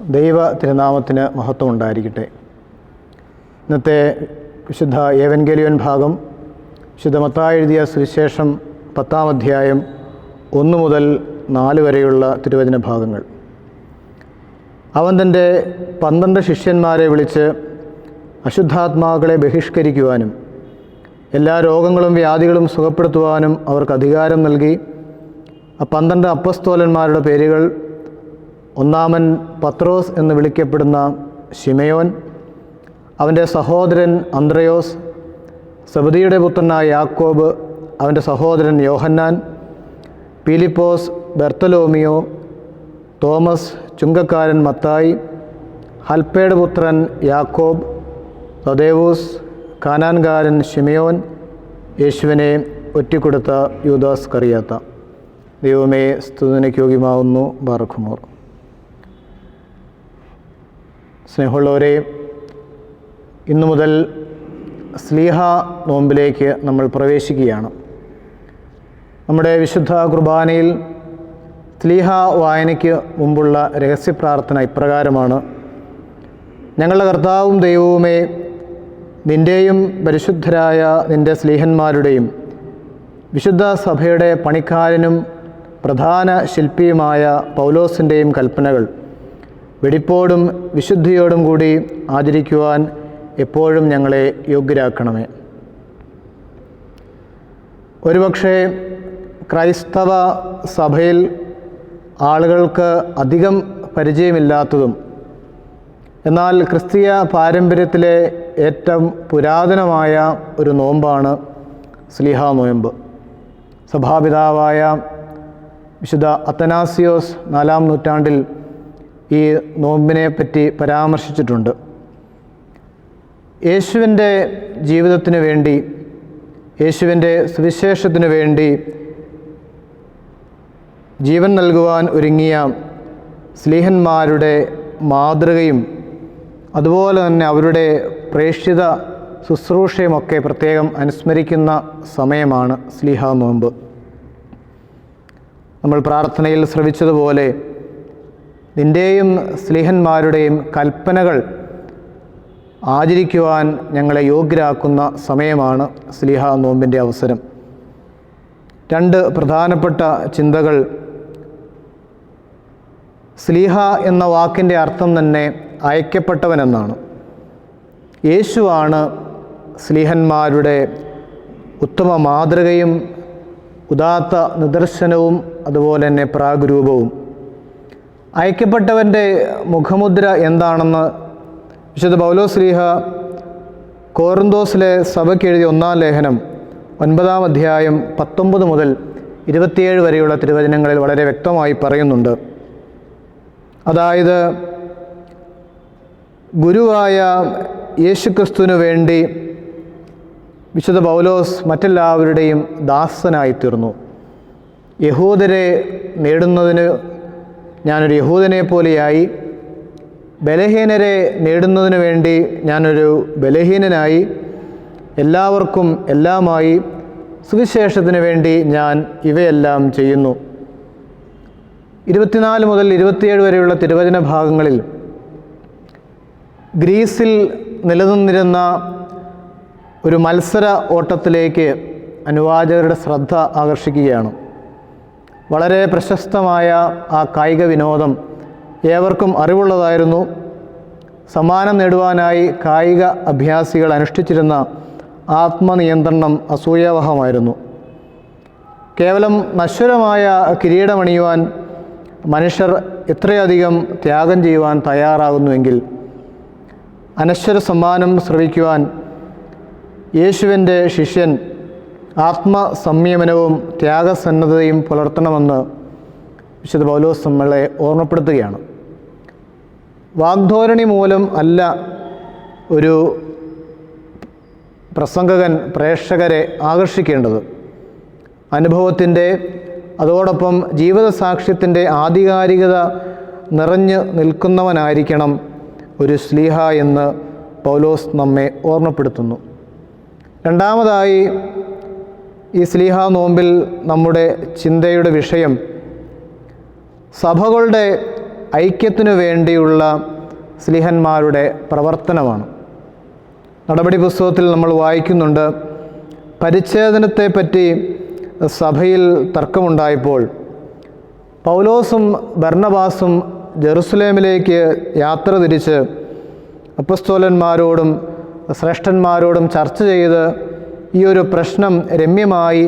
ദൈവ തിരുനാമത്തിന് മഹത്വം ഉണ്ടായിരിക്കട്ടെ. ഇന്നത്തെ വിശുദ്ധ ഏവൻഗലിയൻ ഭാഗം വിശുദ്ധ മത്തായി എഴുതിയ സുവിശേഷം പത്താം അധ്യായം ഒന്ന് മുതൽ നാല് വരെയുള്ള തിരുവചന ഭാഗങ്ങൾ. അവൻ തന്റെ പന്ത്രണ്ട് ശിഷ്യന്മാരെ വിളിച്ച് അശുദ്ധാത്മാക്കളെ ബഹിഷ്കരിക്കുവാനും എല്ലാ രോഗങ്ങളും വ്യാധികളും സുഖപ്പെടുത്തുവാനും അവർക്ക് അധികാരം നൽകി. ആ പന്ത്രണ്ട് അപ്പസ്തോലന്മാരുടെ പേരുകൾ ഒന്നാമൻ പത്രോസ് എന്ന് വിളിക്കപ്പെടുന്ന ഷിമയോൻ അവന്റെ സഹോദരൻ അന്ത്രയോസ് സബദിയുടെ പുത്രനായ യാക്കോബ് അവന്റെ സഹോദരൻ യോഹന്നാൻ പീലിപ്പോസ് ബെർത്തലോമിയോ തോമസ് ചുങ്കക്കാരൻ മത്തായി ഹൽപ്പയുടെ പുത്രൻ യാക്കോബ് തദേവൂസ് കാനാൻകാരൻ ഷിമയോൻ യേശുവിനെ ഒറ്റിക്കൊടുത്ത യൂദാസ് കറിയാത്ത. ദൈവമേ സ്തുതിനയ്ക്ക് യോഗ്യമാവുന്നു. ബാറഖുമോർ സ്നേഹമുള്ളവരെ ഇന്നു മുതൽ സ്ലീഹ നോമ്പിലേക്ക് നമ്മൾ പ്രവേശിക്കുകയാണ്. നമ്മുടെ വിശുദ്ധ കുർബാനയിൽ സ്ലീഹ വായനയ്ക്ക് മുമ്പുള്ള രഹസ്യപ്രാർത്ഥന ഇപ്രകാരമാണ്. ഞങ്ങളുടെ കർത്താവും ദൈവവുമേ നിന്റെയും പരിശുദ്ധരായ നിന്റെ സ്ലീഹന്മാരുടെയും വിശുദ്ധ സഭയുടെ പണിക്കാരനും പ്രധാന ശില്പിയുമായ പൗലോസിന്റെയും കൽപ്പനകൾ വെടിപ്പോടും വിശുദ്ധിയോടും കൂടി ആചരിക്കുവാൻ എപ്പോഴും ഞങ്ങളെ യോഗ്യരാക്കണമേ. ഒരുപക്ഷെ ക്രൈസ്തവ സഭയിൽ ആളുകൾക്ക് അധികം പരിചയമില്ലാത്തതും എന്നാൽ ക്രിസ്തീയ പാരമ്പര്യത്തിലെ ഏറ്റവും പുരാതനമായ ഒരു നോമ്പാണ് സ്ലിഹ നോയമ്പ്. സഭാപിതാവായ വിശുദ്ധ അത്തനാസിയോസ് നാലാം നൂറ്റാണ്ടിൽ ഈ നോമ്പിനെ പറ്റി പരാമർശിച്ചിട്ടുണ്ട്. യേശുവിന്റെ ജീവിതത്തിന് വേണ്ടി യേശുവിന്റെ സുവിശേഷത്തിന് വേണ്ടി ജീവൻ നൽകുവാൻ ഒരുങ്ങിയ സ്ലീഹന്മാരുടെ മാതൃകയും അതുപോലെ തന്നെ അവരുടെ പ്രേക്ഷിത ശുശ്രൂഷയുമൊക്കെ പ്രത്യേകം അനുസ്മരിക്കുന്ന സമയമാണ് സ്ലീഹ നോമ്പ്. നമ്മൾ പ്രാർത്ഥനയിൽ ശ്രവിച്ചതുപോലെ നിന്റെയും സ്നേഹന്മാരുടെയും കൽപ്പനകൾ ആചരിക്കുവാൻ ഞങ്ങളെ യോഗ്യരാക്കുന്ന സമയമാണ് സ്ലിഹ നോമ്പിന്റെ അവസരം. രണ്ട് പ്രധാനപ്പെട്ട ചിന്തകൾ. സ്ലീഹ എന്ന വാക്കിന്റെ അർത്ഥം തന്നെ അയക്കപ്പെട്ടവനെന്നാണ്. യേശുവാണ് സ്ലീഹന്മാരുടെ ഉത്തമ മാതൃകയും ഉദാത്ത നിദർശനവും അതുപോലെ തന്നെ പ്രാഗ്രൂപവും. അയക്കപ്പെട്ടവന്റെ മുഖമുദ്ര എന്താണെന്ന് വിശുദ്ധ പൗലോ ശ്രീഹ കോറന്തോസിലെ സഭയ്ക്ക് എഴുതിയ ഒന്നാം ലേഖനം ഒൻപതാം അധ്യായം പത്തൊമ്പത് മുതൽ ഇരുപത്തിയേഴ് വരെയുള്ള തിരുവചനങ്ങളിൽ വളരെ വ്യക്തമായി പറയുന്നുണ്ട്. അതായത് ഗുരുവായ യേശുക്രിസ്തുവിനു വേണ്ടി വിശുദ്ധ പൗലോസ് മറ്റെല്ലാവരുടെയും ദാസനായിത്തീർന്നു. യഹൂദരെ നേടുന്നതിന് ഞാനൊരു യഹൂദനെ പോലെയായി ബലഹീനരെ നേടുന്നതിന് വേണ്ടി ഞാനൊരു ബലഹീനനായി എല്ലാവർക്കും എല്ലാമായി സുവിശേഷത്തിന് വേണ്ടി ഞാൻ ഇവയെല്ലാം ചെയ്യുന്നു. ഇരുപത്തിനാല് മുതൽ ഇരുപത്തിയേഴ് വരെയുള്ള തിരുവചന ഭാഗങ്ങളിൽ ഗ്രീസിൽ നിലനിന്നിരുന്ന ഒരു മത്സര ഓട്ടത്തിലേക്ക് അനുവാചകരുടെ ശ്രദ്ധ ആകർഷിക്കുകയാണ്. വളരെ പ്രശസ്തമായ ആ കായിക വിനോദം ഏവർക്കും അറിവുള്ളതായിരുന്നു. സമ്മാനം നേടുവാനായി കായിക അഭ്യാസികൾ അനുഷ്ഠിച്ചിരുന്ന ആത്മനിയന്ത്രണം അസൂയാവഹമായിരുന്നു. കേവലം നശ്വരമായ കിരീടമണിയുവാൻ മനുഷ്യർ ഇത്രയധികം ത്യാഗം ചെയ്യുവാൻ തയ്യാറാകുന്നുവെങ്കിൽ അനശ്വര സമ്മാനം ശ്രവിക്കുവാൻ യേശുവിന്റെ ശിഷ്യൻ ആത്മസംയമനവും ത്യാഗസന്നദ്ധതയും പുലർത്തണമെന്ന് വിശുദ്ധ പൗലോസ് നമ്മളെ ഓർമ്മപ്പെടുത്തുകയാണ്. വാഗ്ധോരണി മൂലം അല്ല ഒരു പ്രസംഗകൻ പ്രേക്ഷകരെ ആകർഷിക്കേണ്ടത്. അനുഭവത്തിന്റെ അതോടൊപ്പം ജീവിത സാക്ഷ്യത്തിന്റെ ആധികാരികത നിറഞ്ഞു നിൽക്കുന്നവനായിരിക്കണം ഒരു സ്ലീഹ എന്ന് പൗലോസ് നമ്മെ ഓർമ്മപ്പെടുത്തുന്നു. രണ്ടാമതായി ഈ സ്ലീഹ നോമ്പിൽ നമ്മുടെ ചിന്തയുടെ വിഷയം സഭകളുടെ ഐക്യത്തിനു വേണ്ടിയുള്ള സ്ലീഹന്മാരുടെ പ്രവർത്തനമാണ്. നടപടി പുസ്തകത്തിൽ നമ്മൾ വായിക്കുന്നുണ്ട് പരിച്ഛേദനത്തെപ്പറ്റി സഭയിൽ തർക്കമുണ്ടായപ്പോൾ പൗലോസും ഭർണബാസും ജെറുസലേമിലേക്ക് യാത്ര തിരിച്ച് അപ്പസ്തോലന്മാരോടും ശ്രേഷ്ഠന്മാരോടും ചർച്ച ചെയ്ത് ഈ ഒരു പ്രശ്നം രമ്യമായി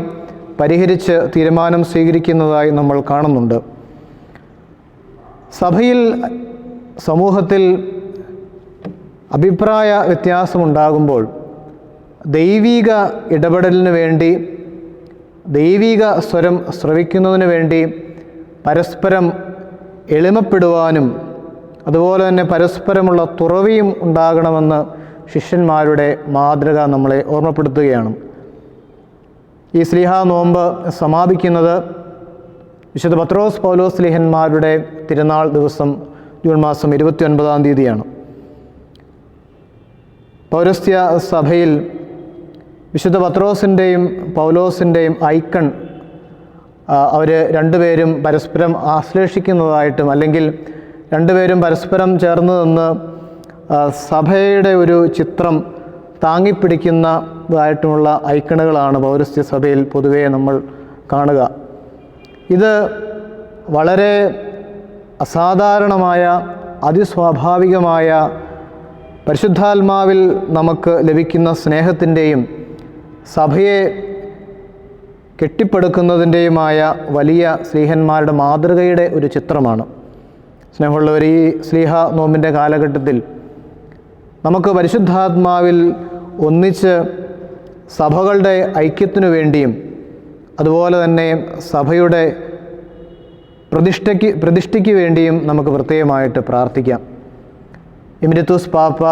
പരിഹരിച്ച് തീരുമാനം സ്വീകരിക്കുന്നതായി നമ്മൾ കാണുന്നുണ്ട്. സഭയിൽ സമൂഹത്തിൽ അഭിപ്രായ വ്യത്യാസമുണ്ടാകുമ്പോൾ ദൈവിക ഇടപെടലിന് വേണ്ടി ദൈവിക സ്വരം ശ്രവിക്കുന്നതിന് വേണ്ടി പരസ്പരം എളിമപ്പെടുവാനും അതുപോലെ തന്നെ പരസ്പരമുള്ള തുറവിയും ഉണ്ടാകണമെന്ന് ശിഷ്യന്മാരുടെ മാതൃക നമ്മളെ ഓർമ്മപ്പെടുത്തുകയാണ്. ഈ സ്ലിഹ നോമ്പ് സമാപിക്കുന്നത് വിശുദ്ധ പത്രോസ് പൗലോസ് സ്ലിഹന്മാരുടെ തിരുനാൾ ദിവസം ജൂൺ മാസം ഇരുപത്തി ഒൻപതാം തീയതിയാണ്. പൗരസ്ത്യ സഭയിൽ വിശുദ്ധ പത്രോസിന്റെയും പൗലോസിന്റെയും ഐക്കൺ അവർ രണ്ടുപേരും പരസ്പരം ആശ്ലേഷിക്കുന്നതായിട്ടും അല്ലെങ്കിൽ രണ്ടുപേരും പരസ്പരം ചേർന്ന് നിന്ന് സഭയുടെ ഒരു ചിത്രം താങ്ങിപ്പിടിക്കുന്നതായിട്ടുമുള്ള ഐക്കണുകളാണ് പൗരസ്ത്യ സഭയിൽ പൊതുവേ നമ്മൾ കാണുക. ഇത് വളരെ അസാധാരണമായ അതിസ്വാഭാവികമായ പരിശുദ്ധാത്മാവിൽ നമുക്ക് ലഭിക്കുന്ന സ്നേഹത്തിന്റെയും സഭയെ കെട്ടിപ്പടുക്കുന്നതിന്റെയുമായ വലിയ സ്ലീഹന്മാരുടെ മാതൃകയുടെ ഒരു ചിത്രമാണ്. സ്നേഹമുള്ളവർ ഈ സ്ലീഹ നോമ്പിന്റെ കാലഘട്ടത്തിൽ നമുക്ക് പരിശുദ്ധാത്മാവിൽ ഒന്നിച്ച് സഭകളുടെ ഐക്യത്തിനു വേണ്ടിയും അതുപോലെ തന്നെ സഭയുടെ പ്രതിഷ്ഠയ്ക്ക് പ്രതിഷ്ഠയ്ക്ക് വേണ്ടിയും നമുക്ക് പ്രത്യേകമായിട്ട് പ്രാർത്ഥിക്കാം. ഇമിരിത്തൂസ് പാപ്പ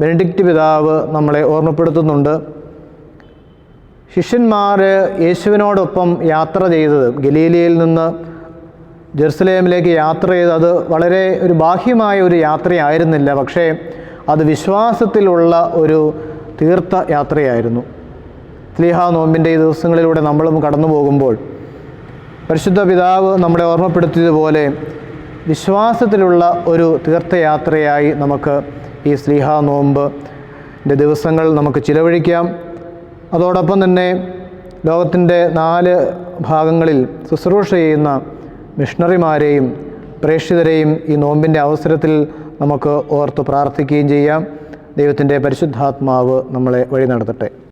ബെനഡിക്റ്റ് പിതാവ് നമ്മളെ ഓർമ്മപ്പെടുത്തുന്നുണ്ട്. ശിഷ്യന്മാർ യേശുവിനോടൊപ്പം യാത്ര ചെയ്തത് ഗലീലയിൽ നിന്ന് ജെറുസലേമിലേക്ക് യാത്ര ചെയ്ത് അത് വളരെ ഒരു ബാഹ്യമായ ഒരു യാത്രയായിരുന്നില്ല. പക്ഷേ അത് വിശ്വാസത്തിലുള്ള ഒരു തീർത്ഥ യാത്രയായിരുന്നു സ്ലീഹ നോമ്പിന്റെ ഈ ദിവസങ്ങളിലൂടെ നമ്മളും കടന്നു പോകുമ്പോൾ പരിശുദ്ധ പിതാവ് നമ്മളെ ഓർമ്മപ്പെടുത്തിയതുപോലെ വിശ്വാസത്തിലുള്ള ഒരു തീർത്ഥയാത്രയായി നമുക്ക് ഈ സ്ലീഹ നോമ്പിന്റെ ദിവസങ്ങൾ നമുക്ക് ചിലവഴിക്കാം. അതോടൊപ്പം തന്നെ ലോകത്തിന്റെ നാല് ഭാഗങ്ങളിൽ ശുശ്രൂഷ ചെയ്യുന്ന മിഷണറിമാരെയും പ്രേക്ഷിതരെയും ഈ നോമ്പിന്റെ അവസരത്തിൽ നമുക്ക് ഓർത്ത് പ്രാർത്ഥിക്കുകയും ചെയ്യാം. ദൈവത്തിന്റെ പരിശുദ്ധാത്മാവ് നമ്മളെ വഴി നടത്തട്ടെ.